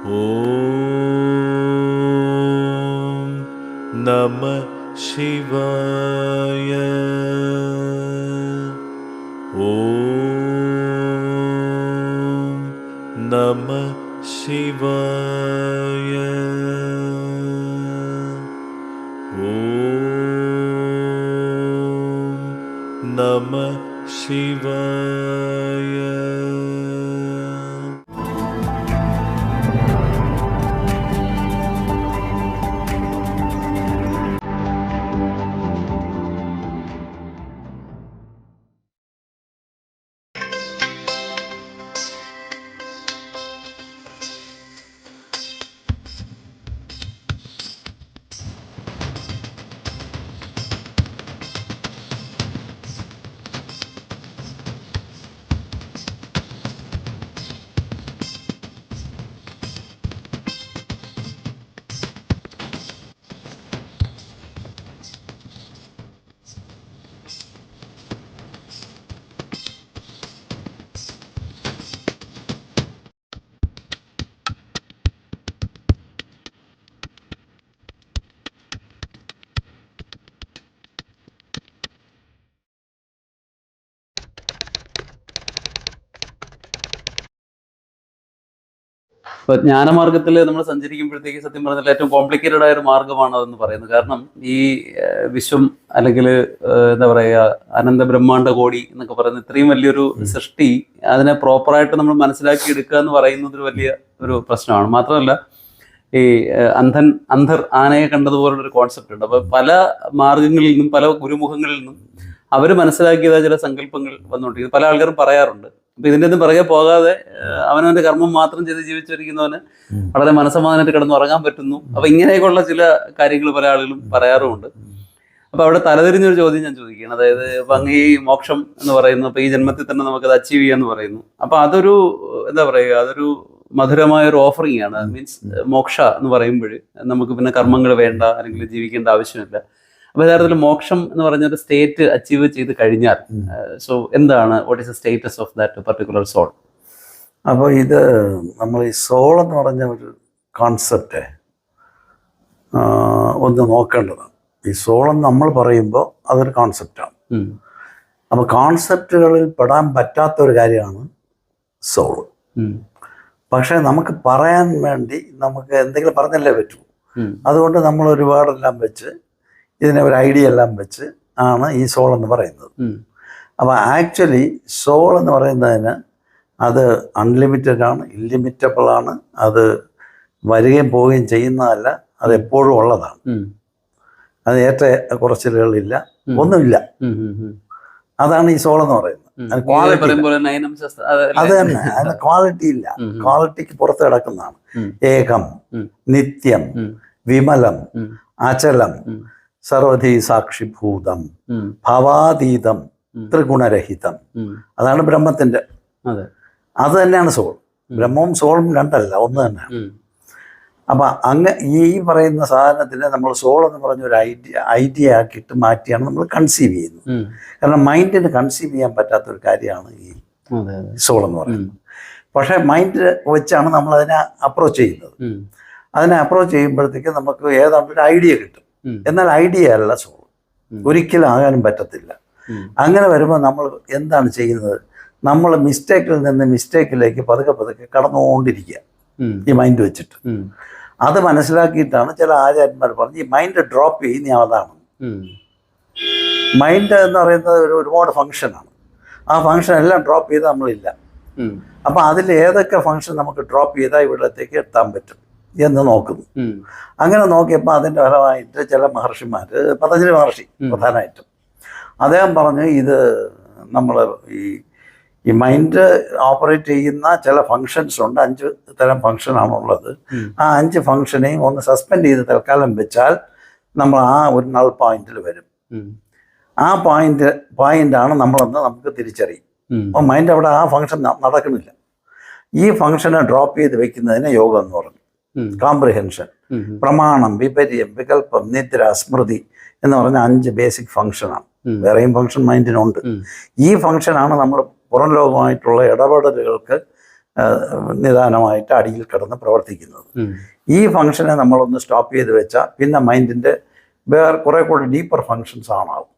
ॐ नमः शिवाय। ॐ नमः शिवाय। ॐ नमः शिवाय ഇപ്പൊ ജ്ഞാനമാർഗത്തിൽ നമ്മൾ സഞ്ചരിക്കുമ്പോഴത്തേക്ക് സത്യം പറഞ്ഞാൽ ഏറ്റവും കോംപ്ലിക്കേറ്റഡ് ആയ ഒരു മാർഗമാണ് അതെന്ന് പറയുന്നത്. കാരണം ഈ വിശ്വം അല്ലെങ്കിൽ എന്താ പറയുക അനന്ത ബ്രഹ്മാണ്ട കോടി എന്നൊക്കെ പറയുന്ന ഇത്രയും വലിയൊരു സൃഷ്ടി അതിനെ പ്രോപ്പറായിട്ട് നമ്മൾ മനസ്സിലാക്കി എടുക്കുക എന്ന് പറയുന്നത് ഒരു വലിയ ഒരു പ്രശ്നമാണ്. മാത്രമല്ല ഈ അന്ധൻ അന്ധർ ആനയെ കണ്ടതുപോലുള്ള ഒരു കോൺസെപ്റ്റ് ഉണ്ട്. അപ്പൊ പല മാർഗങ്ങളിൽ നിന്നും പല ഗുരുമുഖങ്ങളിൽ നിന്നും അവർ മനസ്സിലാക്കിയതായ ചില സങ്കല്പങ്ങൾ വന്നുകൊണ്ടിരിക്കുന്നത് പല ആൾക്കാരും പറയാറുണ്ട്. അപ്പൊ ഇതിന്റെ ഒന്നും പിറകെ പോകാതെ അവനവന്റെ കർമ്മം മാത്രം ചെയ്ത് ജീവിച്ചിരിക്കുന്നവന് വളരെ മനസ്സമാധാനമായിട്ട് കിടന്ന് ഉറങ്ങാൻ പറ്റുന്നു. അപ്പൊ ഇങ്ങനെയൊക്കെയുള്ള ചില കാര്യങ്ങൾ പല ആളുകളും പറയാറുമുണ്ട്. അപ്പൊ അവിടെ തലതിരിഞ്ഞൊരു ചോദ്യം ഞാൻ ചോദിക്കുകയാണ്. അതായത് ഇപ്പൊ അങ്ങ് ഈ മോക്ഷം എന്ന് പറയുന്നു. അപ്പൊ ഈ ജന്മത്തിൽ തന്നെ നമുക്ക് അത് അച്ചീവ് ചെയ്യാന്ന് പറയുന്നു. അപ്പൊ അതൊരു എന്താ പറയുക അതൊരു മധുരമായ ഒരു ഓഫറിംഗ് ആണ് മീൻസ് മോക്ഷ എന്ന് പറയുമ്പോൾ നമുക്ക് പിന്നെ കർമ്മങ്ങൾ വേണ്ട അല്ലെങ്കിൽ ജീവിക്കേണ്ട ആവശ്യമില്ല. അപ്പൊ യഥാർത്ഥത്തിൽ മോക്ഷം എന്ന് പറഞ്ഞ സ്റ്റേറ്റ് അച്ചീവ് ചെയ്ത് കഴിഞ്ഞാൽ സോ എന്താണ് what is the status of that particular soul അപ്പോൾ ഇത് നമ്മൾ ഈ സോൾ എന്ന് പറഞ്ഞ ഒരു കോൺസെപ്റ്റ് ഒന്ന് നോക്കേണ്ടതാണ്. ഈ സോൾ എന്ന് നമ്മൾ പറയുമ്പോൾ അതൊരു കോൺസെപ്റ്റാണ് അപ്പോൾ കോൺസെപ്റ്റുകളിൽ പെടാൻ പറ്റാത്ത ഒരു കാര്യമാണ് സോൾ പക്ഷേ നമുക്ക് പറയാൻ വേണ്ടി നമുക്ക് എന്തെങ്കിലും പറഞ്ഞല്ലേ പറ്റൂ. അതുകൊണ്ട് നമ്മൾ ഒരുപാടെല്ലാം വെച്ച് ഇതിനെ ഒരു ഐഡിയ എല്ലാം വെച്ച് ആണ് ഈ സോൾ എന്ന് പറയുന്നത്. അപ്പോൾ ആക്ച്വലി സോൾ എന്ന് പറയുന്നതിന് അത് അൺലിമിറ്റഡ് ആണ് ഇല്ലിമിറ്റബിൾ ആണ് അത് വരികയും പോവുകയും ചെയ്യുന്നതല്ല അത് എപ്പോഴും ഉള്ളതാണ്. അത് ഏറ്റ കുറച്ചിലുകളില്ല ഒന്നുമില്ല. അതാണ് ഈ സോൾ എന്ന് പറയുന്നത്. അത് തന്നെ. അതിന് ക്വാളിറ്റി ഇല്ല. ക്വാളിറ്റിക്ക് പുറത്ത് കിടക്കുന്നതാണ്. ഏകം നിത്യം വിമലം. അചലം. സർവധി സാക്ഷിഭൂതം ഭാവാതീതം ത്രിഗുണരഹിതം. അതാണ് ബ്രഹ്മത്തിന്റെ. അതെ. തന്നെയാണ് സോൾ. ബ്രഹ്മവും സോളും രണ്ടല്ല ഒന്ന് തന്നെയാണ് ഉം. അപ്പൊ അങ്ങ് ഈ പറയുന്ന സാധനത്തിനെ നമ്മൾ സോൾ എന്ന് പറഞ്ഞ ഒരു ഐഡിയ ഐഡിയ ആക്കിയിട്ട് മാറ്റിയാണ് നമ്മൾ കൺസീവ് ചെയ്യുന്നത്. കാരണം മൈൻഡിന് കൺസീവ് ചെയ്യാൻ പറ്റാത്ത ഒരു കാര്യമാണ് ഈ സോൾ എന്ന് പറയുന്നത്. പക്ഷെ മൈൻഡ് വെച്ചാണ് നമ്മൾ അതിനെ അപ്രോച്ച് ചെയ്യുന്നത്. അതിനെ അപ്രോച്ച് ചെയ്യുമ്പോഴത്തേക്ക് നമുക്ക് ഏതാണ്ട് ഒരു ഐഡിയ കിട്ടും. എന്നാൽ ഐഡിയ അല്ല സോൾ. ഒരിക്കലും ആകാനും പറ്റത്തില്ല. അങ്ങനെ വരുമ്പോൾ നമ്മൾ എന്താണ് ചെയ്യുന്നത്? നമ്മൾ മിസ്റ്റേക്കിൽ നിന്ന് മിസ്റ്റേക്കിലേക്ക് പതുക്കെ പതുക്കെ കടന്നുകൊണ്ടിരിക്കുക. ഈ മൈൻഡ് വെച്ചിട്ട്. അത് മനസ്സിലാക്കിയിട്ടാണ് ചില ആചാര്യന്മാർ പറഞ്ഞ് ഈ മൈൻഡ് ഡ്രോപ്പ് ചെയ്യുന്ന അതാണ്. മൈൻഡ് എന്ന് പറയുന്നത് ഒരു ഒരുപാട് ഫങ്ഷനാണ് ആ ഫങ്ഷൻ എല്ലാം ഡ്രോപ്പ് ചെയ്ത് നമ്മളില്ല. അപ്പം അതിൽ ഏതൊക്കെ ഫങ്ഷൻ നമുക്ക് ഡ്രോപ്പ് ചെയ്താൽ ഇവിടത്തേക്ക് എത്താൻ പറ്റും? എന്ന് നോക്കുന്നു അങ്ങനെ നോക്കിയപ്പോൾ അതിന്റെ ഫലമായിട്ട് ചില മഹർഷിമാർ പതഞ്ജലി മഹർഷി. പ്രധാനമായിട്ടും. അദ്ദേഹം പറഞ്ഞു ഇത് നമ്മൾ ഈ ഈ മൈൻഡ് ഓപ്പറേറ്റ് ചെയ്യുന്ന ചില ഫങ്ഷൻസ് ഉണ്ട്. അഞ്ച് തരം ഫങ്ഷനാണുള്ളത് ആ അഞ്ച് ഫങ്ഷനെയും ഒന്ന് സസ്പെൻഡ് ചെയ്ത് തൽക്കാലം വെച്ചാൽ നമ്മൾ ആ ഒരു നൾ പോയിന്റിൽ വരും. ആ പോയിന്റ് പോയിന്റാണ് നമ്മളെന്ന് നമുക്ക് തിരിച്ചറിയും. അപ്പോൾ മൈൻഡ് അവിടെ ആ ഫങ്ഷൻ നടക്കുന്നില്ല. ഈ ഫങ്ഷനെ ഡ്രോപ്പ് ചെയ്ത് വെക്കുന്നതിന് യോഗം എന്ന് പറഞ്ഞു. കോംപ്രിഹെൻഷൻ പ്രമാണം വിപര്യം വികല്പം നിദ്ര സ്മൃതി എന്ന് പറഞ്ഞ അഞ്ച് ബേസിക് ഫംഗ്ഷനാണ്. വേറെയും ഫംഗ്ഷൻ മൈൻഡിനുണ്ട്. ഈ ഫംഗ്ഷനാണ് നമ്മൾ പുറം ലോകമായിട്ടുള്ള ഇടപെടലുകൾക്ക് നിദാനമായിട്ട് അടിയിൽ കിടന്ന് പ്രവർത്തിക്കുന്നത്. ഈ ഫംഗ്ഷനെ നമ്മളൊന്ന് സ്റ്റോപ്പ് ചെയ്ത് വെച്ചാൽ പിന്നെ മൈൻഡിന്റെ വേറെ കുറെ കൂടി ഡീപ്പർ ഫങ്ഷൻസ് ആണാവും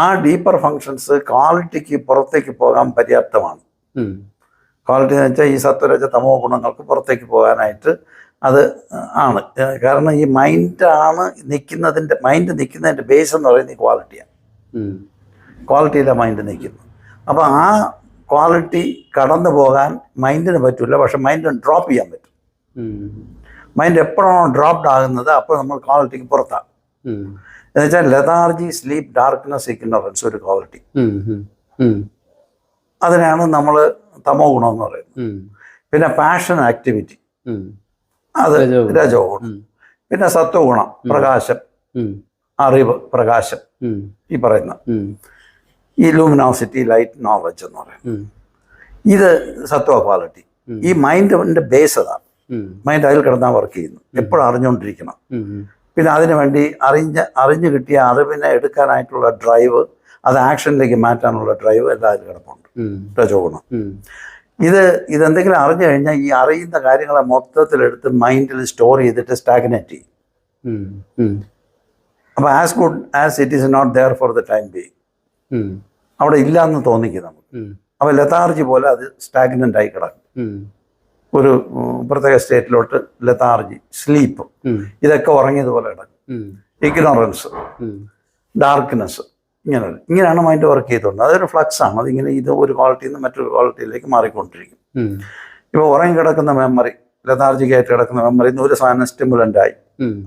ആ ഡീപ്പർ ഫങ്ഷൻസ് ക്വാളിറ്റിക്ക് പുറത്തേക്ക് പോകാൻ പര്യാപ്തമാണ്. ക്വാളിറ്റി എന്ന് വെച്ചാൽ ഈ സത്വരജ തമോ ഗുണങ്ങൾക്ക് പുറത്തേക്ക് പോകാനായിട്ട് അത് ആണ്. കാരണം ഈ മൈൻഡാണ് നിൽക്കുന്നതിന്റെ മൈൻഡ് നിൽക്കുന്നതിന്റെ ബേസ് എന്ന് പറയുന്നത് ഈ ക്വാളിറ്റിയാണ്. ക്വാളിറ്റിയിലാണ് മൈൻഡ് നിൽക്കുന്നത് അപ്പോൾ ആ ക്വാളിറ്റി കടന്നു പോകാൻ മൈൻഡിന് പറ്റില്ല പക്ഷെ മൈൻഡ് ഡ്രോപ്പ് ചെയ്യാൻ പറ്റും. മൈൻഡ് എപ്പോഴാണോ ഡ്രോപ്ഡ് ആകുന്നത് അപ്പോൾ നമ്മൾ ക്വാളിറ്റിക്ക് പുറത്താണ്. എന്നുവെച്ചാൽ എന്ന് വെച്ചാൽ ലതാർജി സ്ലീപ്പ് ഡാർക്ക്നെസ് ഇഗ്നോറൻസ് ഒരു ക്വാളിറ്റി. അതിനാണ് നമ്മൾ തമോ ഗുണം എന്ന് പറയുന്നത് പിന്നെ പാഷൻ ആക്ടിവിറ്റി. അത് രജോ ഗുണം. പിന്നെ സത്വഗുണം പ്രകാശം. അറിവ് പ്രകാശം. ഈ പറയുന്ന. ഈ ലൂമിനോസിറ്റി ലൈറ്റ് നോളജ് എന്ന് പറയുന്നത്. ഇത് സത്വ ക്വാളിറ്റി ഈ മൈൻഡിന്റെ ബേസ് അതാണ്. മൈൻഡ് അതിൽ കിടന്നാൽ വർക്ക് ചെയ്യുന്നു. എപ്പോഴും അറിഞ്ഞുകൊണ്ടിരിക്കണം. പിന്നെ അതിനു വേണ്ടി അറിഞ്ഞ അറിഞ്ഞു കിട്ടിയ അറിവിനെ എടുക്കാനായിട്ടുള്ള ഡ്രൈവ് അത് ആക്ഷനിലേക്ക് മാറ്റാനുള്ള ഡ്രൈവ് എല്ലാവരും കിടപ്പുണ്ട്. രജോഗുണം. ഇത് ഇതെന്തെങ്കിലും അറിഞ്ഞു കഴിഞ്ഞാൽ ഈ അറിയുന്ന കാര്യങ്ങളെ മൊത്തത്തിലെടുത്ത് മൈൻഡിൽ സ്റ്റോർ ചെയ്തിട്ട് സ്റ്റാഗ്നേറ്റ് ചെയ്യും. അപ്പോൾ as good as it is not there for the time be അവിടെ ഇല്ല എന്ന് തോന്നിക്കും നമുക്ക്. അപ്പൊ അപ്പോൾ ലതാർജി പോലെ അത് സ്റ്റാഗ്നന്റ് ആയി കിടക്കും. ഒരു പ്രത്യേക സ്റ്റേറ്റിലോട്ട് ലതാർജി സ്ലീപ്പ് ഇതൊക്കെ ഉറങ്ങിയതുപോലെ കിടക്കും. ഇഗ്നോറൻസ്. ഡാർക്ക്നെസ് ഇങ്ങനെ ഇങ്ങനെയാണ് മൈൻഡ് വർക്ക് ചെയ്തുകൊണ്ട് അതൊരു ഫ്ലക്സ് ആണ്. അതിങ്ങനെ ഇത് ഒരു ക്വാളിറ്റിയിൽ നിന്ന് മറ്റൊരു ക്വാളിറ്റിയിലേക്ക് മാറിക്കൊണ്ടിരിക്കും. ഇപ്പോൾ ഉറങ്ങി കിടക്കുന്ന മെമ്മറി ലതാർജിക്കായിട്ട് കിടക്കുന്ന മെമ്മറി ഒരു സാധനം സ്റ്റിമുലന്റ് ആയി.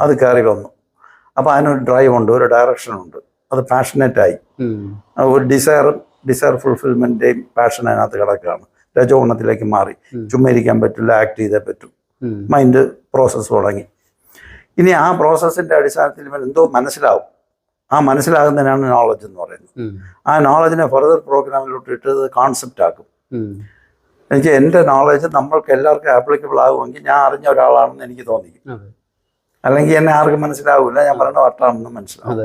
അത് കയറി വന്നു. അപ്പോൾ അതിനൊരു ഡ്രൈവ് ഉണ്ട് ഒരു ഡയറക്ഷൻ ഉണ്ട്. അത് പാഷനേറ്റ് ആയി. ഒരു ഡിസയർ ഡിസയർ ഫുൾഫിൽമെന്റിന്റെയും പാഷൻ അതിനകത്ത് കിടക്കുകയാണ്. രജോഗുണത്തിലേക്ക് മാറി. ചുമ്മാ ഇരിക്കാൻ പറ്റില്ല ആക്ട് ചെയ്തേ പറ്റും. മൈൻഡ് പ്രോസസ്സ് തുടങ്ങി. ഇനി ആ പ്രോസസ്സിന്റെ അടിസ്ഥാനത്തിൽ ഇവൻ എന്തോ മനസ്സിലാവും. ആ മനസ്സിലാകുന്നതിനാണ് നോളജ് എന്ന് പറയുന്നത്. ആ നോളജിനെ ഫർദർ പ്രോഗ്രാമിലോട്ട് ഇട്ടത് കോൺസെപ്റ്റ് ആക്കും. എനിക്ക് എന്റെ നോളജ് നമ്മൾക്ക് എല്ലാവർക്കും ആപ്ലിക്കബിൾ ആകുമെങ്കിൽ ഞാൻ അറിഞ്ഞ ഒരാളാണെന്ന് എനിക്ക് തോന്നി അല്ലെങ്കിൽ എന്നെ ആർക്കും മനസ്സിലാവില്ല ഞാൻ പറയുന്ന വട്ടാണെന്ന് മനസ്സിലാവും.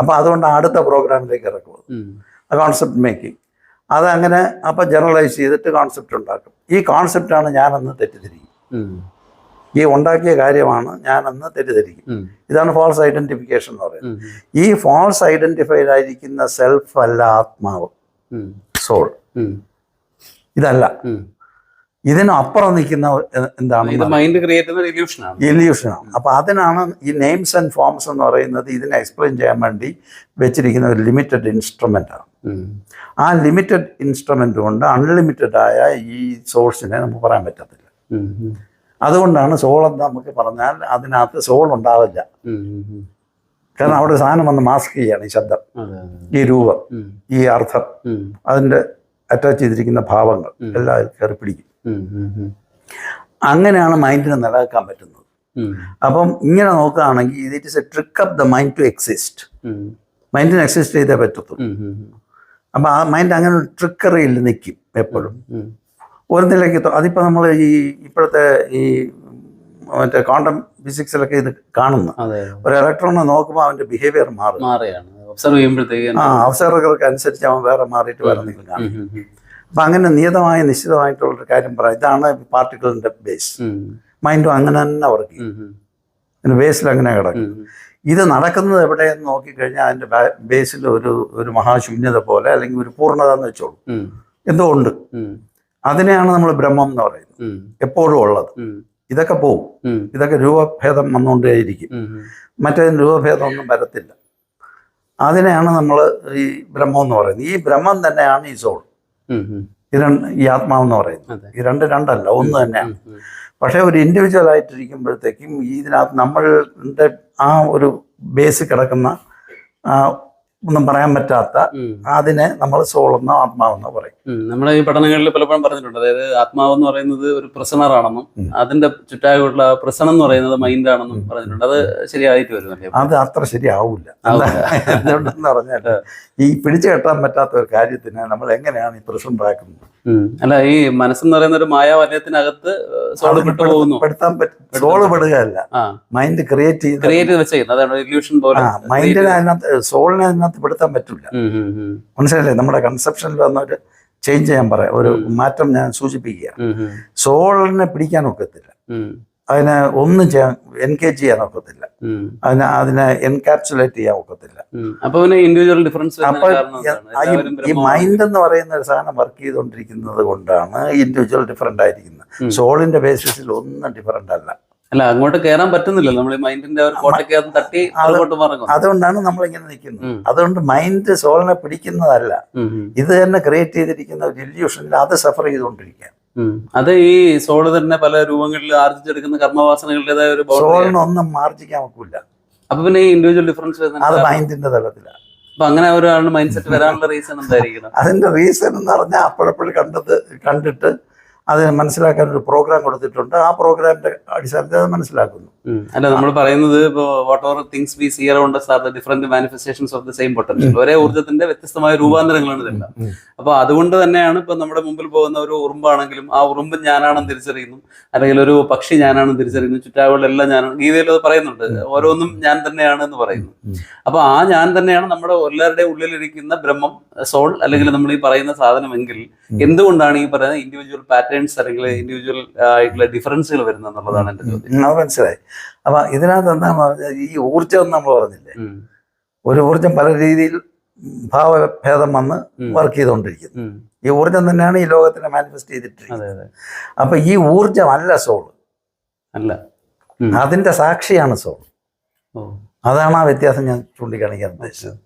അപ്പോൾ അതുകൊണ്ട് അടുത്ത പ്രോഗ്രാമിലേക്ക് ഇറക്കും ആ കോൺസെപ്റ്റ് മേക്കിംഗ് അതങ്ങനെ അപ്പോൾ ജനറലൈസ് ചെയ്തിട്ട് കോൺസെപ്റ്റ് ഉണ്ടാക്കും. ഈ കോൺസെപ്റ്റാണ് ഞാനന്ന് തെറ്റിദ്ധരിക്കും. ഈ ഉണ്ടാക്കിയ കാര്യമാണ് ഞാനെന്ന് തെറ്റിദ്ധരിക്കും. ഇതാണ് ഫോൾസ് ഐഡന്റിഫിക്കേഷൻ എന്ന് പറയുന്നത്. ഈ ഫോൾസ് ഐഡന്റിഫൈഡ് ആയിരിക്കുന്ന സെൽഫ് അല്ല ആത്മാവ്. സോൾ ഇതല്ല. ഇതിനപ്പുറം നിൽക്കുന്ന എന്താണ് മൈൻഡ് ക്രിയേറ്റ് ഇല്യൂഷനാണ് ഇല്യൂഷനാണ് അപ്പോൾ അതിനാണ് ഈ നെയിംസ് ആൻഡ് ഫോംസ് എന്ന് പറയുന്നത് ഇതിനെ എക്സ്പ്ലെയിൻ ചെയ്യാൻ വേണ്ടി വെച്ചിരിക്കുന്ന ഒരു ലിമിറ്റഡ് ഇൻസ്ട്രുമെന്റ് ആണ്. ആ ലിമിറ്റഡ് ഇൻസ്ട്രുമെന്റ് കൊണ്ട് അൺലിമിറ്റഡ് ആയ ഈ സോഴ്സിനെ നമുക്ക് പറയാൻ പറ്റത്തില്ല. അതുകൊണ്ടാണ് സോൾ എന്ന് നമുക്ക് പറഞ്ഞാൽ അതിനകത്ത് സോൾ ഉണ്ടാവില്ല. കാരണം അവിടെ സാധനം വന്ന് മാസ്ക് ചെയ്യാണ് ഈ ശബ്ദം. ഈ രൂപം ഈ അർത്ഥം അതിന്റെ അതിന്റെ അറ്റാച്ച് ചെയ്തിരിക്കുന്ന ഭാവങ്ങൾ എല്ലാം കയറി പിടിക്കും. അങ്ങനെയാണ് മൈൻഡിനെ നിലനിൽക്കാൻ പറ്റുന്നത്. അപ്പം ഇങ്ങനെ നോക്കുകയാണെങ്കിൽ it is a trick of the mind to exist. മൈൻഡിന് exist ചെയ്തേ പറ്റത്തുള്ളൂ. അപ്പം ആ മൈൻഡ് അങ്ങനെ ഒരു ട്രിക്കറിയിൽ നിൽക്കും എപ്പോഴും. ഒരു നിലയ്ക്ക് അതിപ്പോൾ നമ്മൾ ഈ ഇപ്പോഴത്തെ ഈ മറ്റേ ക്വാണ്ടം ഫിസിക്സിലൊക്കെ ഇത് കാണുന്നു ഒരു ഇലക്ട്രോണിനെ നോക്കുമ്പോൾ അവന്റെ ബിഹേവിയർ മാറും. ഒബ്സർവ് ചെയ്യുമ്പോഴത്തേക്ക് ആ അവസരങ്ങൾക്ക് അനുസരിച്ച് അവൻ വേറെ മാറിയിട്ട് വേറെ എന്തെങ്കിലും കാണും. അപ്പം അങ്ങനെ നിയതമായ നിശ്ചിതമായിട്ടുള്ളൊരു കാര്യം പറയാം. ഇതാണ് പാർട്ടിക്കിളിന്റെ ബേസ്. മൈൻഡും അങ്ങനെ തന്നെ വർക്ക് ചെയ്യും. ബേസിൽ അങ്ങനെ കിടക്കും. ഇത് നടക്കുന്നത് എവിടെയെന്ന് നോക്കിക്കഴിഞ്ഞാൽ അതിന്റെ ബേസിൽ ഒരു ഒരു മഹാശൂന്യത പോലെ അല്ലെങ്കിൽ ഒരു പൂർണത എന്ന് വെച്ചോളൂ. എന്തോ ഉണ്ട്. അതിനെയാണ് നമ്മൾ ബ്രഹ്മം എന്ന് പറയുന്നത്. എപ്പോഴും ഉള്ളത്. ഇതൊക്കെ പോവും. ഇതൊക്കെ രൂപഭേദം വന്നുകൊണ്ടേയിരിക്കും. മറ്റേതിന് രൂപഭേദം ഒന്നും വരത്തില്ല. അതിനെയാണ് നമ്മൾ ഈ ബ്രഹ്മം എന്ന് പറയുന്നത്. ഈ ബ്രഹ്മം തന്നെയാണ് ഈ സോൾ. ഈ രണ്ട് ഈ ആത്മാവെന്ന് പറയുന്നത്. ഈ രണ്ട് രണ്ടല്ല ഒന്ന് തന്നെയാണ്. പക്ഷേ ഒരു ഇൻഡിവിജ്വൽ ആയിട്ടിരിക്കുമ്പോഴത്തേക്കും ഇതിനകത്ത് നമ്മളുടെ ആ ഒരു ബേസ് കിടക്കുന്ന ഒന്നും പറയാൻ പറ്റാത്ത അതിനെ നമ്മൾ സോളെന്നോ ആത്മാവെന്നോ പറയും. നമ്മുടെ ഈ പഠനങ്ങളിൽ പലപ്പോഴും പറഞ്ഞിട്ടുണ്ട്. അതായത് ആത്മാവ് എന്ന് പറയുന്നത് ഒരു പ്രസണർ ആണെന്നും അതിന്റെ ചുറ്റായുള്ള പ്രസണം എന്ന് പറയുന്നത് മൈൻഡ് ആണെന്നും പറഞ്ഞിട്ടുണ്ട്. അത് ശരിയായിട്ട് വരുമല്ലേ അത് അത്ര ശരിയാവില്ല. എന്തുകൊണ്ടെന്ന് പറഞ്ഞാൽ ഈ പിടിച്ചു കെട്ടാൻ പറ്റാത്ത ഒരു കാര്യത്തിന് നമ്മൾ എങ്ങനെയാണ് ഈ പ്രശ്നം ഉണ്ടാക്കുന്നത്? അല്ല ഈ മനസ്സെന്ന് പറയുന്ന ഒരു മായാവലയത്തിനകത്ത് സോൾ വിട്ടു പോകുന്നു. പെടുത്താൻ പറ്റും സോൾ പെടുകയല്ല. മൈൻഡ് ക്രിയേറ്റ് ചെയ്ത് ക്രിയേറ്റ് വെച്ചേക്കുന്നത് അതാണ് ഇല്യൂഷൻ പോലെ മൈൻഡിനെ അതിനകത്ത് സോളിനെ അതിനകത്ത് പെടുത്താൻ പറ്റില്ല. മനസ്സിലല്ലേ നമ്മുടെ കൺസെപ്ഷനിൽ വന്ന ഒരു ചേഞ്ച് ചെയ്യാൻ പറയാം. ഒരു. മാറ്റം ഞാൻ സൂചിപ്പിക്കുക സോളിനെ പിടിക്കാൻ ഒക്കത്തില്ല. അതിനെ ഒന്നും ചെയ്യാൻ എൻഗേജ് ചെയ്യാൻ ഒക്കത്തില്ല. അതിനെ അതിനെ എൻകാപ്സുലേറ്റ് ചെയ്യാൻ ഒക്കത്തില്ല. അപ്പൊ? ഈ-. മൈൻഡ് എന്ന് പറയുന്ന ഒരു സാധനം വർക്ക് ചെയ്തുകൊണ്ടിരിക്കുന്നത് കൊണ്ടാണ് ഇൻഡിവിജ്വൽ ഡിഫറെന്റ് ആയിരിക്കുന്നത്. സോളിന്റെ ബേസിസിൽ ഒന്നും ഡിഫറെന്റ് അല്ല. അല്ല അങ്ങോട്ട് കയറാൻ പറ്റുന്നില്ല നമ്മൾ മൈൻഡിന്റെ ഒരു കോട്ടയ്ക്കകത്ത് തട്ടി അങ്ങോട്ട് മറങ്ങും അതുകൊണ്ടാണ് നമ്മൾ ഇങ്ങനെ നിൽക്കുന്നത് അതുകൊണ്ട് മൈൻഡ് സോളിനെ പിടിക്കുന്നതല്ല. ഇത് തന്നെ ക്രിയേറ്റ് ചെയ്തിരിക്കുന്ന ഒരു ഇല്യൂഷനിൽ അത് സഫർ ചെയ്തുകൊണ്ടിരിക്കുക അത് ഈ സോൾ തന്നെ പല രൂപങ്ങളിൽ ആർജിച്ചെടുക്കുന്ന കർമ്മവാസനകളുടേതായ ഒരു. സോളിന് ഒന്നും മാർജിക്കാൻ ഒക്കില്ല. അപ്പൊ പിന്നെ ഈ ഇൻഡിവിജ്വൽ ഡിഫറൻസ് അത് മൈൻഡിന്റെ തലത്തിലാണ് അപ്പൊ അങ്ങനെ ഒരാളുടെ മൈൻഡ് സെറ്റ് വരാനുള്ള റീസൺ എന്തായിരിക്കും അതിന്റെ റീസൺ എന്ന് പറഞ്ഞാൽ അപ്പോഴപ്പോഴും കണ്ടത് കണ്ടിട്ട് അതിനെ മനസ്സിലാക്കാൻ ഒരു പ്രോഗ്രാം കൊടുത്തിട്ടുണ്ട്. ആ പ്രോഗ്രാമിന്റെ അടിസ്ഥാനത്തിൽ അത് മനസ്സിലാക്കുന്നു. അല്ല നമ്മൾ പറയുന്നത് ഇപ്പോൾ whatever things we see around are the different manifestations of the same potential ഒരേ ഊർജത്തിന്റെ വ്യത്യസ്തമായ രൂപാന്തരങ്ങളാണ് ഇതെല്ലാം. അപ്പൊ അതുകൊണ്ട് തന്നെയാണ് ഇപ്പൊ നമ്മുടെ മുമ്പിൽ പോകുന്ന ഒരു ഉറുമ്പാണെങ്കിലും ആ ഉറുമ്പ് ഞാനാണെന്ന് തിരിച്ചറിയുന്നു. അല്ലെങ്കിൽ ഒരു പക്ഷി ഞാനാണെന്ന് തിരിച്ചറിയുന്നു. ചുറ്റാവുകളെല്ലാം ഞാനാണ് ഗീതയിൽ അത് പറയുന്നുണ്ട്. ഓരോന്നും ഞാൻ തന്നെയാണ് എന്ന് പറയുന്നു. അപ്പൊ ആ ഞാൻ തന്നെയാണ് നമ്മുടെ എല്ലാവരുടെ ഉള്ളിലിരിക്കുന്ന ബ്രഹ്മം സോൾ അല്ലെങ്കിൽ നമ്മൾ ഈ പറയുന്ന സാധനമെങ്കിൽ എന്തുകൊണ്ടാണ് ഈ പറയുന്ന ഇൻഡിവിജ്വൽ പാറ്റേൺസ് അല്ലെങ്കിൽ ഇൻഡിവിജ്വൽ ആയിട്ടുള്ള ഡിഫറൻസുകൾ വരുന്നത് എന്നുള്ളതാണ് എന്റെ ചോദ്യം. മനസ്സിലായി. അപ്പൊ ഇതിനകത്ത് പറഞ്ഞാൽ ഈ ഊർജം നമ്മൾ പറഞ്ഞില്ലേ? ഒരു ഊർജം പല രീതിയിൽ ഭാവഭേദം വന്ന് വർക്ക് ചെയ്തുകൊണ്ടിരിക്കുന്നു. ഈ ഊർജം തന്നെയാണ് ഈ ലോകത്തിനെ മാനിഫെസ്റ്റ് ചെയ്തിട്ടിരിക്കുന്നത്. അപ്പൊ ഈ ഊർജം അല്ല സോൾ അല്ല. അതിന്റെ സാക്ഷിയാണ് സോൾ അതാണ് ആ വ്യത്യാസം ഞാൻ ചൂണ്ടിക്കാണിക്കാൻ ഉദ്ദേശിച്ചത്.